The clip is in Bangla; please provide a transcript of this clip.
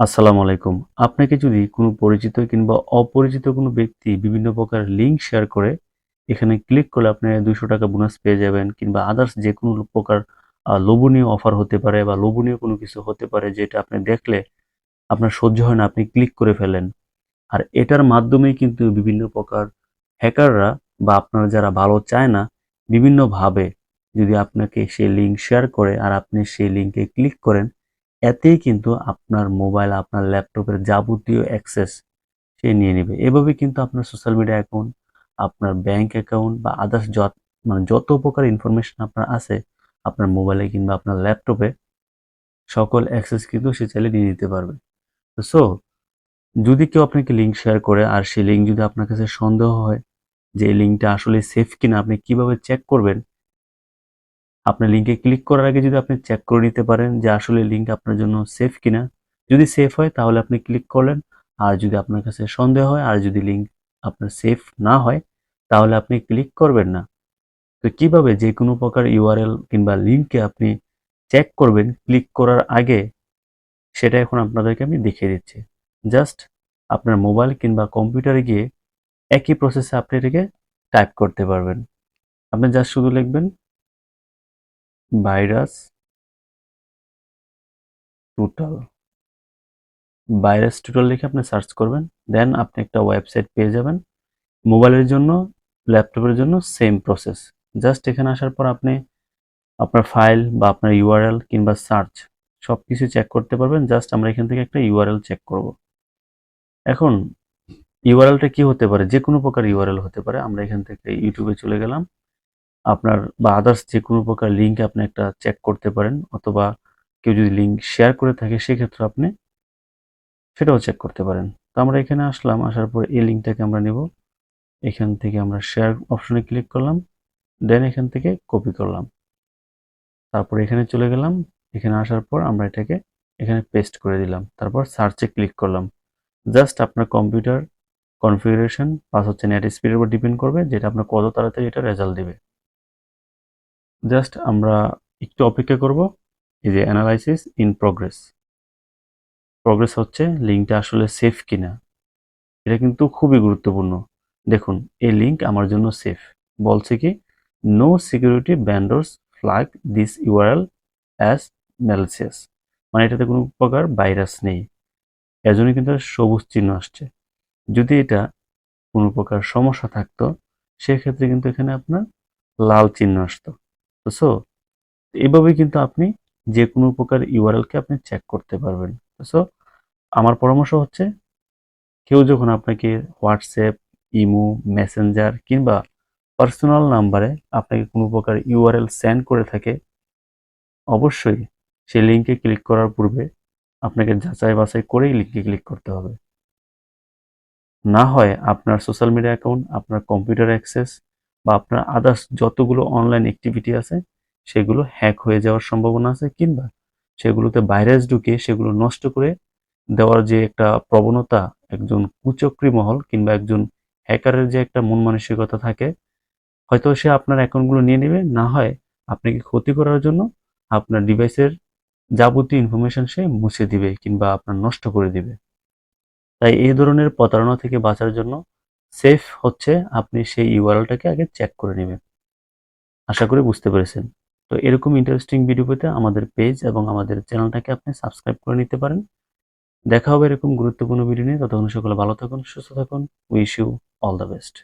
আসসালামু আলাইকুম। আপনাকে যদি কোনো পরিচিত কিংবা অপরিচিত কোনো ব্যক্তি বিভিন্ন প্রকার লিঙ্ক শেয়ার করে, এখানে ক্লিক করলে আপনি দুশো টাকা বোনাস পেয়ে যাবেন কিংবা আদার্স যে কোনো প্রকার লোভনীয় অফার হতে পারে বা লোভনীয় কোনো কিছু হতে পারে যেটা আপনি দেখলে আপনার সহ্য হয় না, আপনি ক্লিক করে ফেলেন। আর এটার মাধ্যমেই কিন্তু বিভিন্ন প্রকার হ্যাকাররা বা আপনারা যারা ভালো চায় না, বিভিন্নভাবে যদি আপনাকে সেই লিঙ্ক শেয়ার করে আর আপনি সেই লিঙ্কে ক্লিক করেন এতেই কিন্তু আপনার মোবাইল, আপনার ল্যাপটপের যাবতীয় অ্যাক্সেস সে নিয়ে নেবে। এভাবে কিন্তু আপনার সোশ্যাল মিডিয়া অ্যাকাউন্ট আপনার ব্যাংক অ্যাকাউন্ট বা আদার্স যত মানে যত প্রকার ইনফরমেশন আপনার আছে, আপনার মোবাইলে কিংবা আপনার ল্যাপটপে সকল অ্যাক্সেস কিন্তু সে চাইলে নিয়ে নিতে পারবে। তো সো যদি কেউ আপনাকে লিঙ্ক শেয়ার করে, আর সেই লিঙ্ক যদি আপনার কাছে সন্দেহ হয় যে লিঙ্কটা আসলে সেফ কিনা, আপনি কীভাবে চেক করবেন আপনার লিঙ্কে ক্লিক করার আগে যদি আপনি চেক করে নিতে পারেন যে আসলে লিঙ্ক আপনার জন্য সেফ কিনা। যদি সেফ হয়, তাহলে আপনি ক্লিক করলেন। আর যদি আপনার কাছে সন্দেহ হয়, আর যদি লিঙ্ক আপনার সেফ না হয়, তাহলে আপনি ক্লিক করবেন না। তো কীভাবে যে কোনো প্রকার ইউআরএল কিংবা লিঙ্কে আপনি চেক করবেন ক্লিক করার আগে, সেটা এখন আপনাদেরকে আমি দেখিয়ে দিচ্ছি। জাস্ট আপনার মোবাইল কিংবা কম্পিউটারে গিয়ে একই প্রসেসে আপনি এটাকে টাইপ করতে পারবেন। আপনি জাস্ট শুধু লিখবেন ভাইরাস টোটাল। ভাইরাস টোটাল লিখে আপনি সার্চ করবেন, দেন আপনি একটা ওয়েবসাইট পেয়ে যাবেন। মোবাইলের জন্য, ল্যাপটপের জন্য সেম প্রসেস জাস্ট এখানে আসার পর আপনি আপনার ফাইল বা আপনার ইউআরএল কিংবা সার্চ সব কিছু চেক করতে পারবেন। জাস্ট আমরা এখান থেকে একটা ইউআরএল চেক করব। এখন ইউআরএলটা কি হতে পারে? যে কোনো প্রকার ইউআরএল হতে পারে। আমরা এখান থেকে ইউটিউবে চলে গেলাম। আপনার বা আদার্স যে কোনো প্রকার লিঙ্ক আপনি একটা চেক করতে পারেন অথবা কেউ যদি লিঙ্ক শেয়ার করে থাকে, সেক্ষেত্রে আপনি সেটাও চেক করতে পারেন। তো আমরা এখানে আসলাম, আসার পর এই লিঙ্কটাকে আমরা নেব। এখান থেকে আমরা শেয়ার অপশনে ক্লিক করলাম দেন এখান থেকে কপি করলাম। তারপর এখানে চলে গেলাম, এখানে আসার পর আমরা এটাকে এখানে পেস্ট করে দিলাম। তারপর সার্চে ক্লিক করলাম। জাস্ট আপনার কম্পিউটার কনফিগারেশন প্লাস হচ্ছে নেট স্পিডের উপর ডিপেন্ড করবে, যেটা আপনার কত তাড়াতাড়ি এটা রেজাল্ট দিবে। জাস্ট আমরা একটু অপেক্ষা করব, এই যে অ্যানালাইসিস ইন প্রগ্রেস প্রগ্রেস হচ্ছে লিঙ্কটা আসলে সেফ কিনা। এটা কিন্তু খুবই গুরুত্বপূর্ণ। দেখুন, এই লিঙ্ক আমার জন্য সেফ বলছে কি no security vendors flag this URL as malicious মানে এটাতে কোনো প্রকার ভাইরাস নেই। এর জন্য কিন্তু সবুজ চিহ্ন আসছে। যদি এটা কোনো প্রকার সমস্যা থাকতো, সেক্ষেত্রে কিন্তু এখানে আপনার লাল চিহ্ন আসতো। সো এইভাবেই কিন্তু আপনি যে কোনো প্রকার ইউআরএলকে আপনি চেক করতে পারবেন। সো আমার পরামর্শ হচ্ছে, কেউ যখন আপনাকে হোয়াটসঅ্যাপ ইমো মেসেঞ্জার কিংবা পার্সোনাল নাম্বারে আপনাকে কোনো প্রকার ইউআরএল সেন্ড করে থাকে, অবশ্যই সেই লিঙ্কে ক্লিক করার পূর্বে আপনাকে যাচাই বাছাই করেই লিঙ্কে ক্লিক করতে হবে। না হয় আপনার সোশ্যাল মিডিয়া অ্যাকাউন্ট আপনার কম্পিউটার অ্যাক্সেস বা আপনার আদার্স যতগুলো অনলাইন অ্যাক্টিভিটি আছে, সেগুলো হ্যাক হয়ে যাওয়ার সম্ভাবনা আছে, কিংবা সেগুলোতে ভাইরাস ঢুকে সেগুলো নষ্ট করে দেওয়ার যে একটা প্রবণতা একজন কুচক্রী মহল কিংবা একজন হ্যাকারের যে একটা মন মানসিকতা থাকে, হয়তো সে আপনার অ্যাকাউন্টগুলো নিয়ে নেবে, না হয় আপনাকে ক্ষতি করার জন্য আপনার ডিভাইসের যাবতীয় ইনফরমেশন সে মুছে দিবে কিংবা আপনার নষ্ট করে দিবে। তাই এই ধরনের প্রতারণা থেকে বাঁচার জন্য সেফ হচ্ছে, আপনি সেই ইউআরএলটাকে আগে চেক করে নেবেন। আশা করি বুঝতে পেরেছেন। তো এরকম ইন্টারেস্টিং ভিডিও পেতে আমাদের পেজ এবং আমাদের চ্যানেলটাকে আপনি সাবস্ক্রাইব করে নিতে পারেন। দেখা হবে এরকম গুরুত্বপূর্ণ ভিডিও নিয়ে। ততক্ষণ সকলে ভালো থাকুন, সুস্থ থাকুন। Wish you all the best